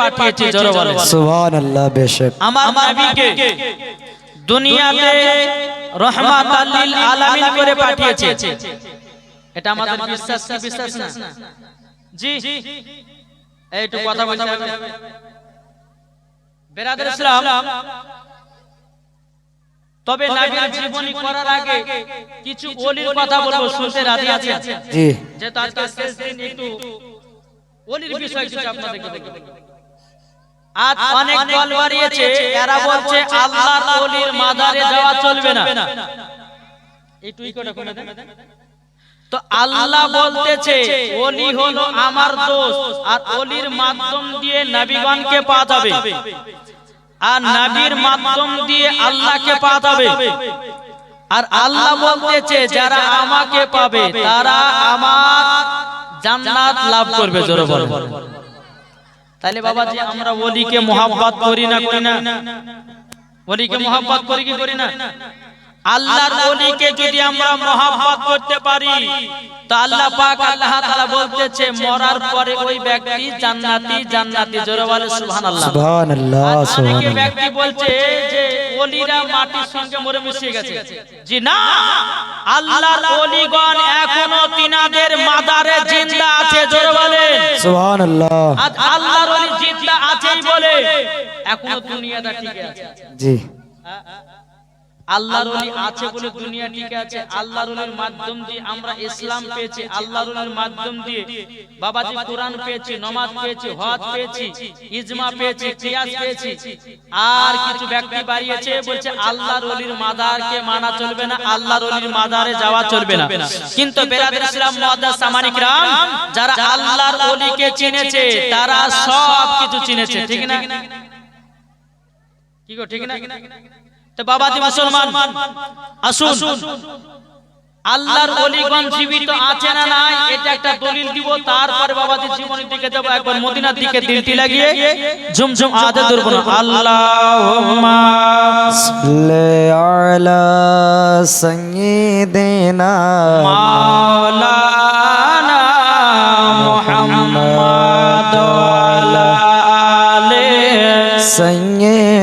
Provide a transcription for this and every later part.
পাঠিয়েছি জোরে বলে সুবহানাল্লাহ বেশক। আমার নবীকে দুনিয়াতে রহমাতাল লিল আলামিন করে পাঠিয়েছে। এটা আমাদের বিশ্বাস কি বিশ্বাস না? জি। এইটু কথা বলতে হবে। বেরাদের ইসলাম তবে নবীর জীবনী করার আগে কিছু ওলির কথা বলব শুনতে রাজি আছেন? জি। যেহেতু আজকে শেষ দিন একটু ওলির বিষয় কিছু আপনাদেরকে বলব। আজ অনেক দল বাড়িয়েছে এরা বলছে আল্লাহর ওলির মাজারে যাওয়া চলবে না। কমে দেন। তো আল্লাহ বলতেছে ওলি হলো আমার দোস্ত আর ওলির মাধ্যম দিয়ে নবীগণকে পাওয়া যাবে আর নবীর মাধ্যম দিয়ে আল্লাহকে পাওয়া যাবে আর আল্লাহ বলতেছে যারা আমাকে পাবে তারা আমার জান্নাত লাভ করবে জোরে বলো তাহলে বাবাজি আমরা ওলিকে মোহাব্বত করি না করি না। ওলিকে মোহাব্বত করি কি করি না। আল্লাহর ওলিকে যদি আমরা মোহাব্বত করতে পারি তো আল্লাহ পাক আল্লাহ তাআলা বলতেছে মরার পরে ওই ব্যক্তি জান্নাতি জান্নাতি জোরে বলে সুবহানাল্লাহ। সুবহানাল্লাহ সুবহানাল্লাহ। ব্যক্তি বলছে যে ওলিরা মাটির সঙ্গে মরে মিশে গেছে। জি না আল্লাহর ওলিগণ এখনও তিনাদের মাদারে জিন্দা আছে জোরে বলেন। সুবহানাল্লাহ। আল্লাহর ওলি জিন্দা আছেই বলে এখনও দুনিয়াটা ঠিক আছে। জি। আল্লাহর ওলি আছে বলে দুনিয়া ঠিক আছে আল্লাহর ওলির মাধ্যম দিয়ে আমরা ইসলাম পেয়েছি আল্লাহর ওলির মাধ্যম দিয়ে বাবাজি কোরআন পেয়েছি নমাজ পেয়েছি হজ পেয়েছি ইজমা পেয়েছি কিয়াস পেয়েছি আর কিছু ব্যক্তি বাড়িয়েছে বলছে আল্লাহর ওলির মাদারকে মানা চলবে না আল্লাহর ওলির মাদারে যাওয়া চলবে না। কিন্তু বেরাদের ইসলাম মুআদ্দাস সামানিক রাম যারা আল্লাহর ওলিকে চিনেছে তারা সব কিছু চিনেছে ঠিক না? কি গো ঠিক না? তো বাবাজি মুসলমান আসুন। আল্লাহর ওলিগণ জীবিত আছে না নাই এটা একটা দলিল দিব। তারপরে বাবাজি জীবনের দিকে যাব একবার মদিনার দিকে দিলটি লাগিয়ে ঝুমঝুম আদে দুর্বল আল্লাহুম্মা সাল্লি আলা সাইয়্যিদিনা মাওলানা মুহাম্মদ ওয়ালা আলিহি সাইয়্যিদিনা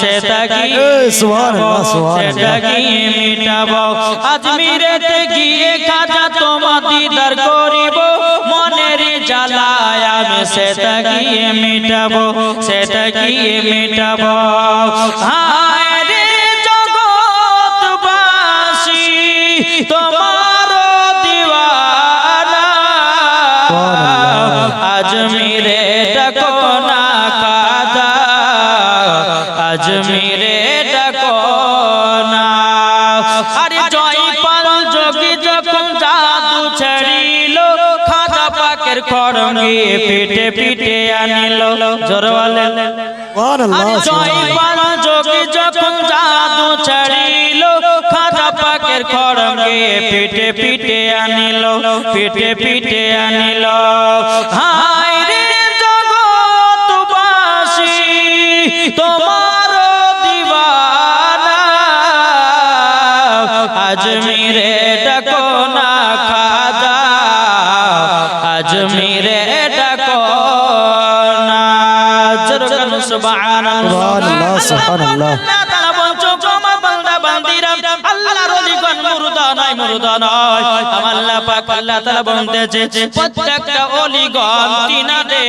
জ্বালায় আমি সেটা গিয়ে এ, সুবহানাল্লাহ, সুবহানাল্লাহ। সেটা আজমিরেতে গিয়ে খাজা তোমার দিদার করিব। মনের জ্বালায় আমি সেটা গিয়ে মিটাবো সেটা গিয়ে মিটাবো। হায় রে জগৎবাসী তোমার দিওয়ানা। আজমিরে ডাকো আজমিরে ডাকো না। আরে জয় পাল যোগী যখন জাদু ছাড়িল খাজা পাকের খড়ঙ্গি পিটে পিটে আনিল জোরওয়ালে। সুবহানাল্লাহ আরে জয় পাল যোগী যখন জাদু ছাড়িল খাজা পাকের খড়ঙ্গে পিটে পিটে আনিল পিটে পিটে আনিল। হায় না খাজা আজমিরে ডাকো না। জরুর সুবহানাল্লাহ। সুবহানাল্লাহ সুবহানাল্লাহ। আল্লাহ তাআলা বলছো বান্দা বান্দিরা। মুর্দা মুর্দা আমার আল্লাহ পাক আল্লাহ তাআলা বলতেছে প্রত্যেকটা ওলিগণ তিনাদের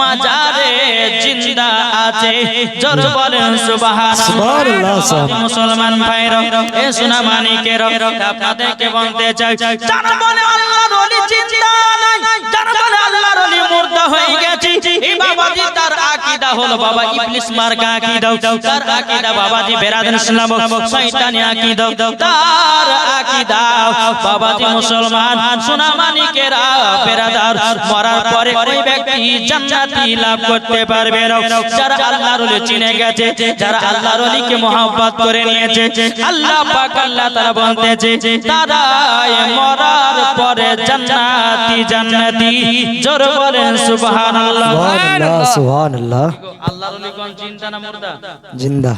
মাজারে জিন্দা আছে জোর বলেন সুবহানাল্লাহ। মুসলমান ভাইরা এ সোনা মানিকের আপনাদেরকে বলতে চাই জানা বলে আল্লাহর ওলি জিন্দা বাবাজি মুসলমান চিনে গেছে, যারা আল্লাহর করে নিয়েছে, আল্লাহ আল্লাহ তারা বলতেছে মরার পরে জান্নাতি জোর বলেন সুবহানাল্লাহ। সুবহানাল্লাহ সুবহানাল্লাহ। আল্লাহর ওলি কোন চিন্তা না মুর্দা? জিন্দা।